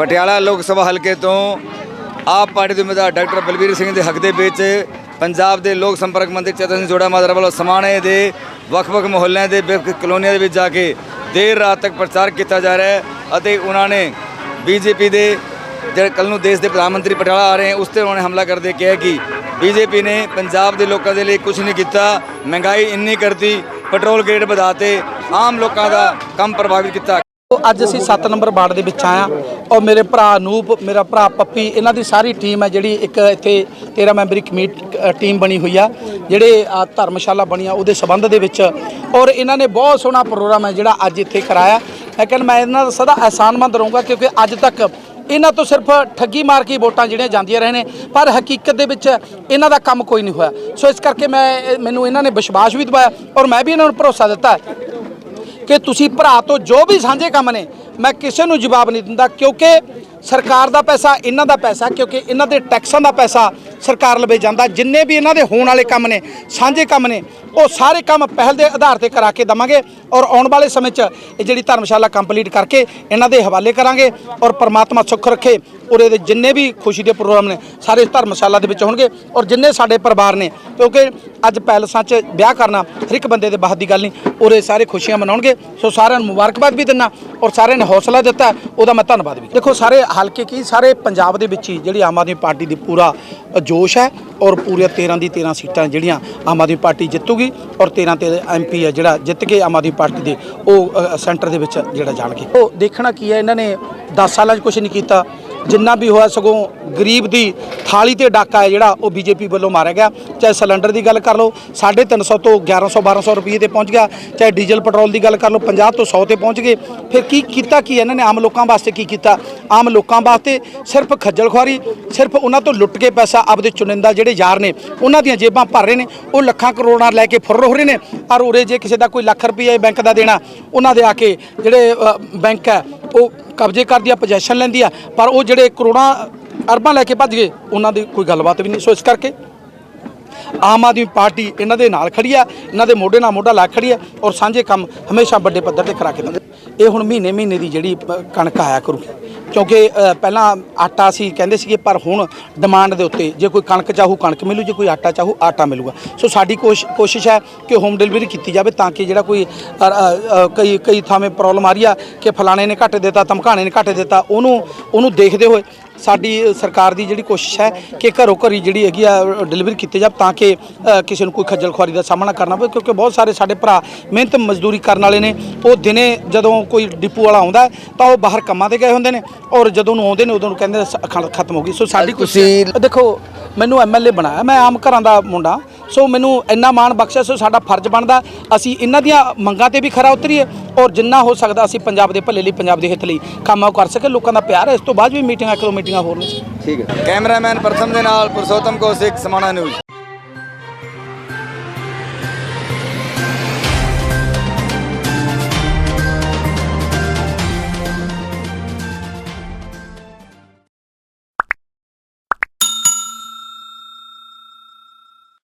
ਪਟਿਆਲਾ ਲੋਕ ਸਭਾ ਹਲਕੇ ਤੋਂ ਆਪ ਪਾਰਟੀ ਦੇ ਉਮੀਦਵਾਰ ਡਾਕਟਰ ਬਲਬੀਰ ਸਿੰਘ ਦੇ ਹੱਕ ਦੇ ਵਿੱਚ ਪੰਜਾਬ ਦੇ ਲੋਕ ਸੰਪਰਕ ਮੰਤਰੀ ਚੇਤਨ ਸਿੰਘ ਜੋੜਾ ਮਾਜਰਾ ਵੱਲੋਂ ਸਮਾਣੇ ਦੇ ਵੱਖ-ਵੱਖ ਮੁਹੱਲਿਆਂ ਦੇ ਕਲੋਨੀਆਂ ਦੇ ਵਿੱਚ ਜਾ ਕੇ ਦੇਰ ਰਾਤ ਤੱਕ ਪ੍ਰਚਾਰ ਕੀਤਾ ਜਾ ਰਿਹਾ ਹੈ ਅਤੇ ਉਹਨਾਂ ਨੇ ਬੀਜੇਪੀ ਦੇ ਜਿਹੜੇ ਕੱਲ ਨੂੰ ਦੇਸ਼ ਦੇ ਪ੍ਰਧਾਨ ਮੰਤਰੀ ਪਟਿਆਲਾ ਆ ਰਹੇ ਹਨ, ਉਸ ਤੇ ਉਹਨਾਂ ਨੇ ਹਮਲਾ ਕਰਦੇ ਕਿਹਾ ਕਿ ਬੀਜੇਪੀ ਨੇ ਪੰਜਾਬ ਦੇ ਲੋਕਾਂ ਦੇ ਲਈ ਕੁਝ ਨਹੀਂ ਕੀਤਾ, ਮਹਿੰਗਾਈ ਇੰਨੀ ਕਰਤੀ, ਪੈਟਰੋਲ ਗ੍ਰੇਡ ਵਧਾਤੇ, ਆਮ ਲੋਕਾਂ ਦਾ ਕੰਮ ਪ੍ਰਭਾਵਿਤ ਕੀਤਾ। ਅੱਜ ਅਸੀਂ 7 ਨੰਬਰ ਵਾਰਡ ਦੇ ਵਿੱਚ ਆਇਆ ਔਰ ਮੇਰੇ ਭਰਾ ਨੂਪ ਮੇਰਾ ਭਰਾ ਪੱਪੀ, ਇਹਨਾਂ ਦੀ ਸਾਰੀ ਟੀਮ ਹੈ ਜਿਹੜੀ ਇੱਕ ਇੱਥੇ 13 ਮੈਂਬਰੀ ਕਮੇਟੀ ਟੀਮ ਬਣੀ ਹੋਈ ਆ। ਜਿਹੜੇ ਆਹ ਧਰਮਸ਼ਾਲਾ ਬਣੀ ਆ ਉਹਦੇ ਸਬੰਧ ਦੇ ਵਿੱਚ। ਔਰ ਇਹਨਾਂ ਨੇ ਬਹੁਤ ਸੋਹਣਾ ਪ੍ਰੋਗਰਾਮ ਹੈ ਜਿਹੜਾ ਅੱਜ ਇੱਥੇ ਕਰਾਇਆ। ਲੇਕਿਨ ਮੈਂ ਇਹਨਾਂ ਦਾ ਸਦਾ ਅਹਿਸਾਨਮੰਦ ਰਹੂੰਗਾ ਕਿਉਂਕਿ ਅੱਜ ਤੱਕ ਇਹਨਾਂ ਤੋਂ ਸਿਰਫ ਠੱਗੀ ਮਾਰ ਕੇ ਵੋਟਾਂ ਜਿਹੜੀਆਂ ਜਾਂਦੀਆਂ ਰਹੇ ਨੇ। ਪਰ ਹਕੀਕਤ ਦੇ ਵਿੱਚ ਇਹਨਾਂ ਦਾ ਕੰਮ ਕੋਈ ਨਹੀਂ ਹੋਇਆ। ਸੋ ਇਸ ਕਰਕੇ ਮੈਂ ਮੈਨੂੰ ਇਹਨਾਂ ਨੇ ਵਿਸ਼ਵਾਸ ਵੀ ਦਿਵਾਇਆ ਔਰ ਮੈਂ ਵੀ ਇਹਨਾਂ ਨੂੰ ਭਰੋਸਾ ਦਿੱਤਾ। ਕਿ ਤੁਸੀਂ ਭਰਾ ਤੋਂ ਜੋ ਵੀ ਸਾਂਝੇ ਕੰਮ ਨੇ, ਮੈਂ ਕਿਸੇ ਨੂੰ ਜਵਾਬ ਨਹੀਂ ਦਿੰਦਾ, ਕਿਉਂਕਿ ਸਰਕਾਰ ਦਾ ਪੈਸਾ, ਇਹਨਾਂ ਦਾ ਪੈਸਾ, ਕਿਉਂਕਿ ਇਹਨਾਂ ਦੇ ਟੈਕਸਾਂ ਦਾ ਪੈਸਾ ਸਰਕਾਰ ਲਵੇ ਜਾਂਦਾ, ਜਿੰਨੇ ਵੀ ਇਹਨਾਂ ਦੇ ਹੋਣ ਵਾਲੇ ਕੰਮ ਨੇ, ਸਾਂਝੇ ਕੰਮ ਨੇ, ਉਹ ਸਾਰੇ ਕੰਮ ਪਹਿਲ ਦੇ ਆਧਾਰ ਤੇ ਕਰਾ ਕੇ ਦਵਾਂਗੇ ਔਰ ਆਉਣ ਵਾਲੇ ਸਮੇਂ 'ਚ ਇਹ ਜਿਹੜੀ ਧਰਮਸ਼ਾਲਾ ਕੰਪਲੀਟ ਕਰਕੇ ਇਹਨਾਂ ਦੇ ਹਵਾਲੇ ਕਰਾਂਗੇ ਔਰ ਪਰਮਾਤਮਾ ਸੁੱਖ ਰੱਖੇ ਔਰ ਇਹਦੇ ਜਿੰਨੇ ਵੀ ਖੁਸ਼ੀ ਦੇ ਪ੍ਰੋਗਰਾਮ ਨੇ, ਸਾਰੇ ਧਰਮਸ਼ਾਲਾ ਦੇ ਵਿੱਚ ਹੋਣਗੇ ਔਰ ਜਿੰਨੇ ਸਾਡੇ ਪਰਿਵਾਰ ਨੇ, ਕਿਉਂਕਿ ਅੱਜ ਪੈਲਸਾਂ 'ਚ ਵਿਆਹ ਕਰਨਾ ਹਰ ਇੱਕ ਬੰਦੇ ਦੇ ਬਾਹਰ ਦੀ ਗੱਲ ਨਹੀਂ, ਉਰੇ ਸਾਰੇ ਖੁਸ਼ੀਆਂ ਮਨਾਉਣਗੇ, ਸੋ ਸਾਰਿਆਂ ਨੂੰ ਮੁਬਾਰਕਬਾਦ ਵੀ ਦਿੰਨਾ ਔਰ ਸਾਰਿਆਂ ਨੇ ਹੌਸਲਾ ਦਿੱਤਾ, ਉਹਦਾ ਮੈਂ ਧੰਨਵਾਦ ਵੀ ਦੇਖੋ ਸਾਰੇ ਹਲਕੇ ਕੀ, ਸਾਰੇ ਪੰਜਾਬ ਦੇ ਵਿੱਚ ਹੀ ਜਿਹੜੀ ਆਮ ਆਦਮੀ ਪਾਰਟੀ ਦੀ ਪੂਰਾ ਜੋਸ਼ ਹੈ ਔਰ ਪੂਰੀਆਂ 13 ਦੀ 13 ਸੀਟਾਂ ਜਿਹੜੀਆਂ ਆਮ ਆਦਮੀ ਪਾਰਟੀ ਜਿੱਤੂਗੀ ਔਰ 13 ਤੇ ਐਮਪੀ ਹੈ ਜਿਹੜਾ ਜਿੱਤ ਕੇ ਆਮ ਆਦਮੀ ਪਾਰਟੀ ਦੇ ਉਹ ਸੈਂਟਰ ਦੇ ਵਿੱਚ ਜਿਹੜਾ ਜਾਣਗੇ। ਉਹ ਦੇਖਣਾ ਕੀ ਹੈ, ਇਹਨਾਂ ਨੇ 10 ਸਾਲਾਂ 'ਚ ਕੁਝ ਨਹੀਂ ਕੀਤਾ। ਜਿੰਨਾ ਵੀ ਹੋਇਆ ਸਗੋਂ ਗਰੀਬ ਦੀ ਥਾਲੀ ਤੇ ਡਾਕਾ ਹੈ ਜਿਹੜਾ ਉਹ ਬੀਜੇਪੀ ਵੱਲੋਂ ਮਾਰਿਆ ਗਿਆ। ਚਾਹੇ ਸਿਲੰਡਰ ਦੀ ਗੱਲ ਕਰ ਲਓ 350 ਤੋਂ 1100 1200 ਰੁਪਏ ਤੇ ਪਹੁੰਚ ਗਿਆ। ਚਾਹੇ ਡੀਜ਼ਲ, ਪੈਟਰੋਲ ਦੀ ਗੱਲ ਕਰ ਲਓ 50 ਤੋਂ 100 ਤੇ ਪਹੁੰਚ ਗਏ। ਫਿਰ ਕੀ ਕੀਤਾ ਕੀ ਇਹਨਾਂ ਨੇ? ਆਮ ਲੋਕਾਂ ਵਾਸਤੇ ਕੀ ਕੀਤਾ? ਆਮ ਲੋਕਾਂ ਵਾਸਤੇ ਸਿਰਫ ਖੱਜਲ ਖੁਆਰੀ, ਸਿਰਫ ਉਹਨਾਂ ਤੋਂ ਲੁੱਟ ਕੇ ਪੈਸਾ ਆਪਦੇ ਚੁਣਿੰਦਾ ਜਿਹੜੇ ਯਾਰ ਨੇ, ਉਹਨਾਂ ਦੀਆਂ ਜੇਬਾਂ ਭਰ ਰਹੇ ਨੇ, ਉਹ ਲੱਖਾਂ ਕਰੋੜਾਂ ਲੈ ਕੇ ਫੁਰ ਹੋ ਰਹੇ ਨੇ। ਔਰ ਉਰੇ ਜੇ ਕਿਸੇ ਦਾ ਕੋਈ ਲੱਖ ਰੁਪਏ ਬੈਂਕ ਦਾ ਦੇਣਾ, ਉਹਨਾਂ ਦੇ ਆ ਕੇ ਜਿਹੜੇ ਬੈਂਕ ਹੈ ਉਹ ਕਬਜ਼ੇ ਕਰਦੀ ਆ ਪੋਜੈਸ਼ਨ ਲੈਂਦੀ ਆ, ਪਰ ਉਹ ਜਿਹੜੇ ਕਰੋੜਾਂ ਅਰਬਾਂ ਲੈ ਕੇ ਭੱਜ ਗਏ, ਉਹਨਾਂ ਦੀ ਕੋਈ ਗੱਲਬਾਤ ਵੀ ਨਹੀਂ। ਸੋ ਇਸ ਕਰਕੇ ਆਮ ਆਦਮੀ ਪਾਰਟੀ ਇਹਨਾਂ ਦੇ ਨਾਲ ਖੜੀ ਆ, ਇਹਨਾਂ ਦੇ ਮੋਢੇ ਨਾਲ ਮੋਢਾ ਲਾ ਕੇ ਖੜੀ ਆ ਔਰ ਸਾਂਝੇ ਕੰਮ ਹਮੇਸ਼ਾ ਵੱਡੇ ਪੱਧਰ ਤੇ ਕਰਾ ਕੇ ਦਿੰਦੇ ਇਹ ਹੁਣ ਮਹੀਨੇ ਮਹੀਨੇ ਦੀ ਜਿਹੜੀ ਕਣਕ ਆਇਆ ਕਰੂਗੀ। ਕਿਉਂਕਿ ਪਹਿਲਾਂ ਆਟਾ ਸੀ, ਕਹਿੰਦੇ ਸੀਗੇ, ਪਰ ਹੁਣ ਡਿਮਾਂਡ ਦੇ ਉੱਤੇ, ਜੇ ਕੋਈ ਕਣਕ ਚਾਹੂ, ਕਣਕ ਮਿਲੂ, ਜੇ ਕੋਈ ਆਟਾ ਚਾਹੂ, ਆਟਾ ਮਿਲੂਗਾ। ਸੋ ਸਾਡੀ ਕੋਸ਼- ਕੋਸ਼ਿਸ਼ ਹੈ ਕਿ ਹੋਮ ਡਿਲੀਵਰੀ ਕੀਤੀ ਜਾਵੇ ਤਾਂ ਕਿ ਜਿਹੜਾ ਕੋਈ ਕਈ ਕਈ ਥਾਵੇਂ ਪ੍ਰੋਬਲਮ ਆ ਰਹੀ ਆ ਕਿ ਫਲਾਣੇ ਨੇ ਘੱਟ ਦਿੱਤਾ, ਧਮਕਾਣੇ ਨੇ ਘੱਟ ਦਿੱਤਾ, ਉਹਨੂੰ ਉਹਨੂੰ ਦੇਖਦੇ ਹੋਏ ਸਾਡੀ ਸਰਕਾਰ ਦੀ ਜਿਹੜੀ ਕੋਸ਼ਿਸ਼ ਹੈ ਕਿ ਘਰੋਂ ਘਰੀ ਜਿਹੜੀ ਹੈਗੀ ਆ ਡਿਲੀਵਰੀ ਕੀਤੀ ਜਾਵੇ ਤਾਂ ਕਿ ਕਿਸੇ ਨੂੰ ਕੋਈ ਖੱਜਲ ਖੁਆਰੀ ਦਾ ਸਾਹਮਣਾ ਕਰਨਾ ਪਵੇ ਕਿਉਂਕਿ ਬਹੁਤ ਸਾਰੇ ਸਾਡੇ ਭਰਾ ਮਿਹਨਤ ਮਜ਼ਦੂਰੀ ਕਰਨ ਵਾਲੇ ਨੇ। ਉਹ ਦਿਨੇ ਜਦੋਂ ਕੋਈ ਡਿਪੂ ਵਾਲਾ ਆਉਂਦਾ ਤਾਂ ਉਹ ਬਾਹਰ ਕੰਮਾਂ ਤੇ ਗਏ ਹੁੰਦੇ ਨੇ ਔਰ ਜਦੋਂ ਨੂੰ ਆਉਂਦੇ ਨੇ ਉਦੋਂ ਨੂੰ ਕਹਿੰਦੇ ਖਤਮ ਹੋ ਗਈ। ਸੋ ਸਾਡੀ ਤੁਸੀਂ- ਕੋਸ਼ਿਸ਼ ਦੇਖੋ ਮੈਨੂੰ ਐਮਐਲਏ ਬਣਾਇਆ। ਮੈਂ ਆਮ ਘਰਾਂ ਦਾ ਮੁੰਡਾ। ਸੋ ਮੈਨੂੰ ਇੰਨਾ ਮਾਣ ਬਖਸ਼ਿਆ, ਸੋ ਸਾਡਾ ਫਰਜ਼ ਬਣਦਾ, ਅਸੀਂ ਇਹਨਾਂ ਦੀਆਂ ਮੰਗਾਂ ਤੇ ਵੀ ਖਰਾ ਉਤਰੀਏ ਔਰ ਜਿੰਨਾ ਹੋ ਸਕਦਾ ਅਸੀਂ ਪੰਜਾਬ ਦੇ ਭਲੇ ਲਈ, ਪੰਜਾਬ ਦੇ ਹਿੱਤ ਲਈ ਕੰਮ ਉਹ ਕਰ ਸਕੇ, ਲੋਕਾਂ ਦਾ ਪਿਆਰ ਹੈ, ਇਸ ਤੋਂ ਬਾਅਦ ਵੀ ਮੀਟਿੰਗਾਂ ਕਰੋ, ਮੀਟਿੰਗਾਂ ਹੋਰ ਨੇ। ਠੀਕ ਹੈ। ਕੈਮਰਾਮੈਨ ਪ੍ਰਥਮ ਦੇ ਨਾਲ ਪੁਰਸ਼ੋਤਮ ਕੌਸ਼ਿਕ ਸਮਾਣਾ ਨਿਊਜ਼।